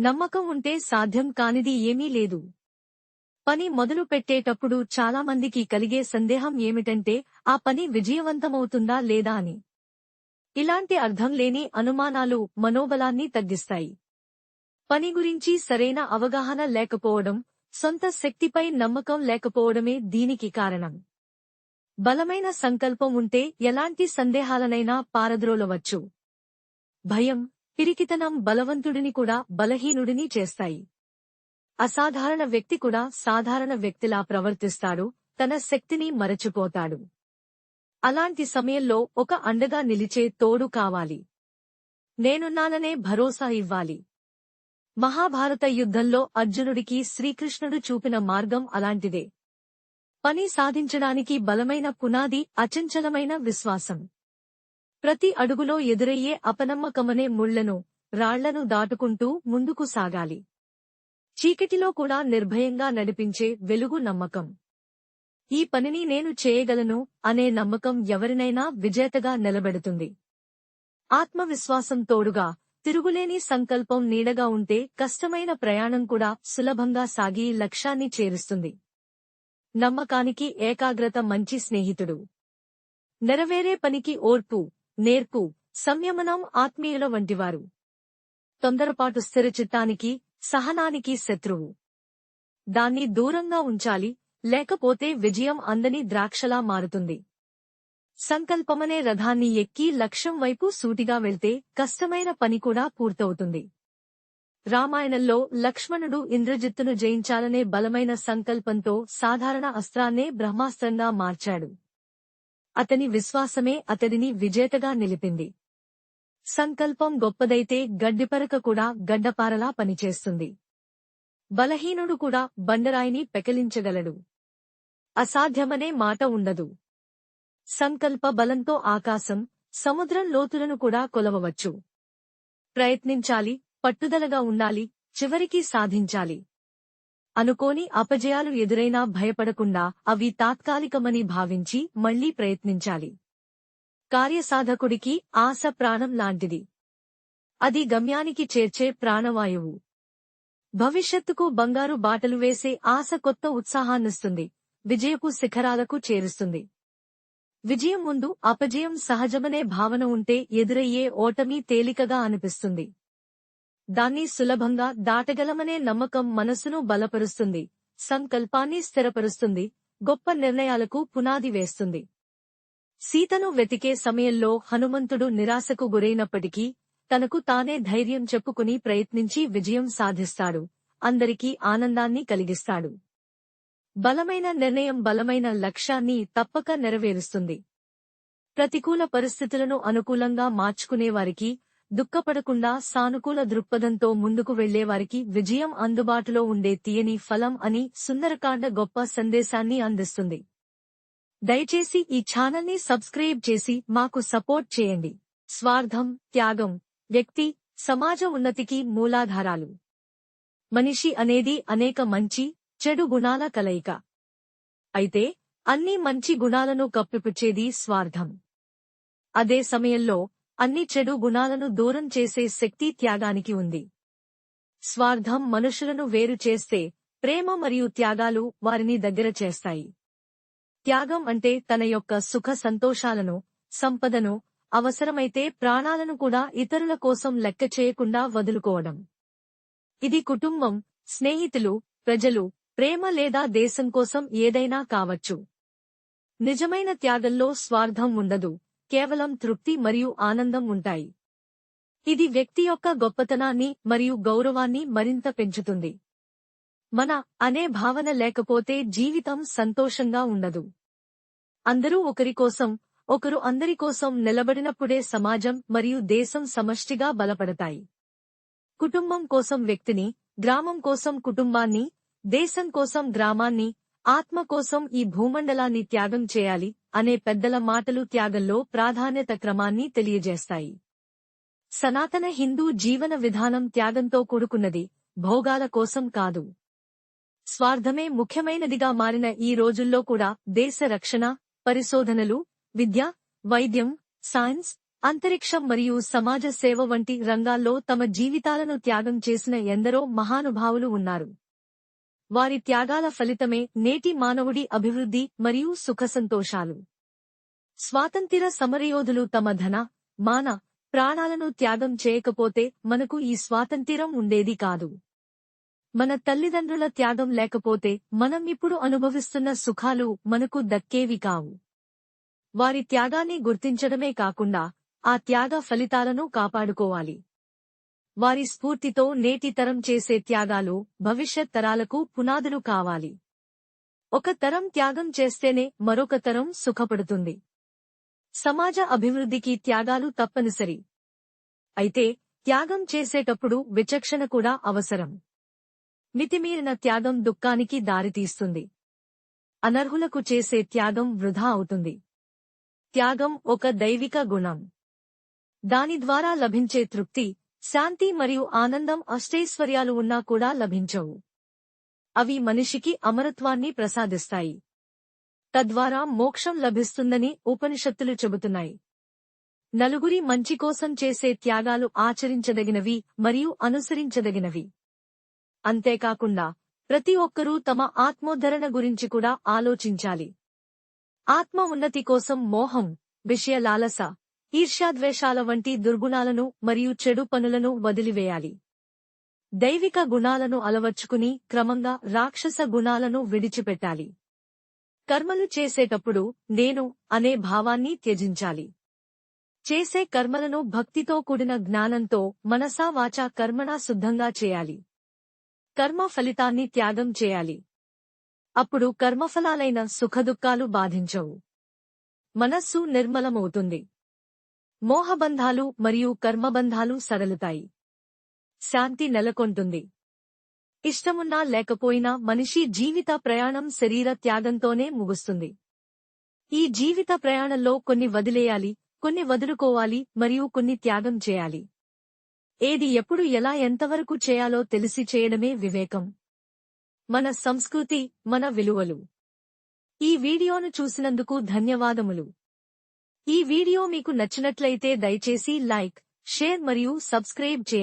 నమ్మకం ఉంటే సాధ్యం కానిది ఏమీ లేదు. పని మొదలు పెట్టేటప్పుడు చాలామందికి కలిగే సందేహం ఏమిటంటే ఆ పని విజయవంతమవుతుందా లేదా అని. ఇలాంటి అర్థం లేని అనుమానాలు మనోబలాన్ని తగ్గిస్తాయి. పని గురించి సరైన అవగాహన లేకపోవడం సొంత శక్తిపై నమ్మకం లేకపోవడమే దీనికి కారణం. బలమైన సంకల్పం ఉంటే ఎలాంటి సందేహాలనైనా పారద్రోలవచ్చు. భయం పిరికితనం బలవంతుడిని కూడా బలహీనుడిని చేస్తాయి. అసాధారణ వ్యక్తి కూడా సాధారణ వ్యక్తిలా ప్రవర్తిస్తాడు తన శక్తిని మరచిపోతాడు. అలాంటి సమయంలో ఒక అండగా నిలిచే తోడు కావాలి. నేనున్నాననే భరోసా ఇవ్వాలి. మహాభారత యుద్ధంలో అర్జునుడికి శ్రీకృష్ణుడు చూపిన మార్గం అలాంటిదే. పని సాధించడానికి బలమైన పునాది అచంచలమైన విశ్వాసం. ప్రతి అడుగులో ఎదురయ్యే అపనమ్మకమనే ముళ్ళను రాళ్ళను దాటుకుంటూ ముందుకు సాగాలి. చీకటిలో కూడా నిర్భయంగా నడిపించే వెలుగు నమ్మకం. ఈ పనిని నేను చేయగలను అనే నమ్మకం ఎవరినైనా విజేతగా నిలబెడుతుంది. ఆత్మవిశ్వాసం తోడుగా తిరుగులేని సంకల్పం నీడగా ఉంటే కష్టమైన ప్రయాణం కూడా సులభంగా సాగి లక్ష్యాన్ని చేరుస్తుంది. నమ్మకానికి ఏకాగ్రత మంచి స్నేహితుడు. నెరవేరే పనికి ఓర్పు నేర్పు సంయమనం ఆత్మీయుల వంటివారు. తొందరపాటు స్థిరచిత్తానికి సహనానికి శత్రువు. దాన్ని దూరంగా ఉంచాలి లేకపోతే విజయం అందని ద్రాక్షలా మారుతుంది. సంకల్పమనే రథాన్ని ఎక్కి లక్ష్యం వైపు సూటిగా వెళ్తే కష్టమైన పని కూడా పూర్తవుతుంది. రామాయణంలో లక్ష్మణుడు ఇంద్రజిత్తును జయించాలనే బలమైన సంకల్పంతో సాధారణ అస్త్రాన్నే బ్రహ్మాస్త్రంగా మార్చాడు. అతని విశ్వాసమే అతడిని విజేతగా నిలిపింది. సంకల్పం గొప్పదైతే గడ్డిపరక కూడా గడ్డపారలా పనిచేస్తుంది. బలహీనుడు కూడా బండరాయిని పెకలించగలడు. అసాధ్యమనే మాట ఉండదు. సంకల్ప బలంతో ఆకాశం సముద్రం లోతులను కూడా కొలవవచ్చు. ప్రయత్నించాలి పట్టుదలగా ఉండాలి చివరికి సాధించాలి. అనుకోని అపజయాలు ఎదురైనా భయపడకుండా అవి తాత్కాలికమని భావించి మళ్ళీ ప్రయత్నించాలి. కార్యసాధకుడికి ఆశ ప్రాణం లాంటిది. అది గమ్యానికి చేర్చే ప్రాణవాయువు. భవిష్యత్తుకు బంగారు బాటలు వేసే ఆశ కొత్త ఉత్సాహాన్నిస్తుంది. విజయపు శిఖరాలకు చేరుస్తుంది. విజయం ముందు అపజయం సహజమనే భావన ఉంటే ఎదురయ్యే ఓటమి తేలికగా అనిపిస్తుంది. దాన్ని సులభంగా దాటగలమనే నమ్మకం మనసును బలపరుస్తుంది సంకల్పాన్ని స్థిరపరుస్తుంది గొప్ప నిర్ణయాలకు పునాది వేస్తుంది. సీతను వెతికే సమయంలో హనుమంతుడు నిరాశకు గురైనప్పటికీ తనకు తానే ధైర్యం చెప్పుకుని ప్రయత్నించి విజయం సాధిస్తాడు అందరికీ ఆనందాన్ని కలిగిస్తాడు. బలమైన నిర్ణయం బలమైన లక్ష్యాన్ని తప్పక నెరవేరుస్తుంది. ప్రతికూల పరిస్థితులను అనుకూలంగా మార్చుకునేవారికి దుఃఖపడకుండా సానుకూల దృక్పథంతో ముందుకు వెళ్ళేవారికి విజయం అందుబాటులో ఉండే తీయని ఫలం అని సుందరకాండ గొప్ప సందేశాన్ని అందిస్తుంది. దయచేసి ఈ ఛానల్ని సబ్స్క్రైబ్ చేసి మాకు సపోర్ట్ చేయండి. స్వార్థం త్యాగం వ్యక్తి సమాజ ఉన్నతికి మూలాధారాలు. మనిషి అనేది అనేక మంచి చెడు గుణాల కలయిక. అయితే అన్ని మంచి గుణాలను కప్పిపుచ్చేది స్వార్థం. అదే సమయంలో అన్ని చెడు గుణాలను దూరం చేసే శక్తి త్యాగానికి ఉంది. స్వార్థం మనుషులను వేరు చేస్తే ప్రేమ మరియు త్యాగాలు వారిని దగ్గర చేస్తాయి. త్యాగం అంటే తన యొక్క సుఖ సంతోషాలను సంపదను అవసరమైతే ప్రాణాలను కూడా ఇతరుల కోసం లెక్క చేయకుండా వదులుకోవడం. ఇది కుటుంబం స్నేహితులు ప్రజలు ప్రేమ లేదా దేశం కోసం ఏదైనా కావచ్చు. నిజమైన త్యాగంలో స్వార్థం ఉండదు. కేవలం తృప్తి మరియు ఆనందం ఉంటాయి. ఇది వ్యక్తి యొక్క గొప్పతనాన్ని మరియు గౌరవాన్ని మరింత పెంచుతుంది. మన అనే భావన లేకపోతే జీవితం సంతోషంగా ఉండదు. అందరూ ఒకరి కోసం ఒకరు అందరి కోసం నిలబడినప్పుడే సమాజం మరియు దేశం సమష్టిగా బలపడతాయి. కుటుంబం కోసం వ్యక్తిని గ్రామం కోసం కుటుంబాన్ని దేశం కోసం గ్రామాన్ని ఆత్మ కోసం ఈ భూమండలాన్ని త్యాగం చేయాలి అనే పెద్దల మాటలు త్యాగంలో ప్రాధాన్యత క్రమాన్ని తెలియజేస్తాయి. సనాతన హిందూ జీవన విధానం త్యాగంతో కూడుకున్నది భోగాల కోసం కాదు. స్వార్థమే ముఖ్యమైనదిగా మారిన ఈ రోజుల్లో కూడా దేశ రక్షణ పరిశోధనలు విద్య వైద్యం సైన్స్ అంతరిక్షం మరియు సమాజ సేవ వంటి రంగాల్లో తమ జీవితాలను త్యాగం చేసిన ఎందరో మహానుభావులు ఉన్నారు. వారి త్యాగాల ఫలితమే నేటి మానవుడి అభివృద్ధి మరియు సుఖసంతోషాలు స్వాతంత్ర సమరయోధులు తమ ధన మాన ప్రాణాలను త్యాగం చేయకపోతే మనకు ఈ స్వాతంత్ర్యం ఉండేది కాదు. మన తల్లిదండ్రుల త్యాగం లేకపోతే మనం ఇప్పుడు అనుభవిస్తున్న సుఖాలు మనకు దక్కేవి కావు. వారి త్యాగాన్ని గుర్తించడమే కాకుండా ఆ త్యాగ ఫలితాలను కాపాడుకోవాలి. వారి స్ఫూర్తితో నేటి తరం చేసే త్యాగాలు భవిష్యత్ తరాలకు పునాదులు కావాలి. ఒక తరం త్యాగం చేస్తేనే మరొక తరం సుఖపడుతుంది. సమాజ అభివృద్ధికి త్యాగాలు తప్పనిసరి. అయితే త్యాగం చేసేటప్పుడు విచక్షణ కూడా అవసరం. మితిమీరిన త్యాగం దుఃఖానికి దారితీస్తుంది. అనర్హులకు చేసే త్యాగం వృధా అవుతుంది. త్యాగం ఒక దైవిక గుణం. దాని ద్వారా లభించే తృప్తి శాంతి మరియు ఆనందం అష్టైశ్వర్యాలు ఉన్నా కూడా లభించవు. అవి మనిషికి అమరత్వాన్ని ప్రసాదిస్తాయి. తద్వారా మోక్షం లభిస్తుందని ఉపనిషత్తులు చెబుతున్నాయి. నలుగురి మంచి కోసం చేసే త్యాగాలు ఆచరించదగినవి మరియు అనుసరించదగినవి. అంతేకాకుండా ప్రతి ఒక్కరూ తమ ఆత్మోద్ధరణ గురించి కూడా ఆలోచించాలి. ఆత్మ ఉన్నతి కోసం మోహం విషయ లాలస ఈర్ష్యాద్వేషాల వంటి దుర్గుణాలను మరియు చెడు పనులను వదిలివేయాలి. దైవిక గుణాలను అలవర్చుకుని క్రమంగా రాక్షస గుణాలను విడిచిపెట్టాలి. కర్మలు చేసేటప్పుడు నేను అనే భావాన్ని త్యజించాలి. చేసే కర్మలను భక్తితో కూడిన జ్ఞానంతో మనసా వాచా కర్మణా శుద్ధంగా చేయాలి. కర్మ ఫలితాన్ని త్యాగం చేయాలి. అప్పుడు కర్మఫలాలైన సుఖదుఖాలు బాధించవు. మనస్సు నిర్మలమవుతుంది. మోహబంధాలు మరియు కర్మబంధాలు సడలుతాయి. శాంతి నెలకొంటుంది. ఇష్టమున్నా లేకపోయినా మనిషి జీవిత ప్రయాణం శరీర త్యాగంతోనే ముగుస్తుంది. ఈ జీవిత ప్రయాణంలో కొన్ని వదిలేయాలి కొన్ని వదులుకోవాలి మరియు కొన్ని త్యాగం చేయాలి. ఏది ఎప్పుడు ఎలా ఎంతవరకు చేయాలో తెలిసి చేయడమే వివేకం. మన సంస్కృతి మన విలువలు. ఈ వీడియోను చూసినందుకు ధన్యవాదములు. ఈ వీడియో మీకు నచ్చినట్లయితే దయచేసి లైక్ షేర్ మరియు సబ్స్క్రైబ్ చేయండి.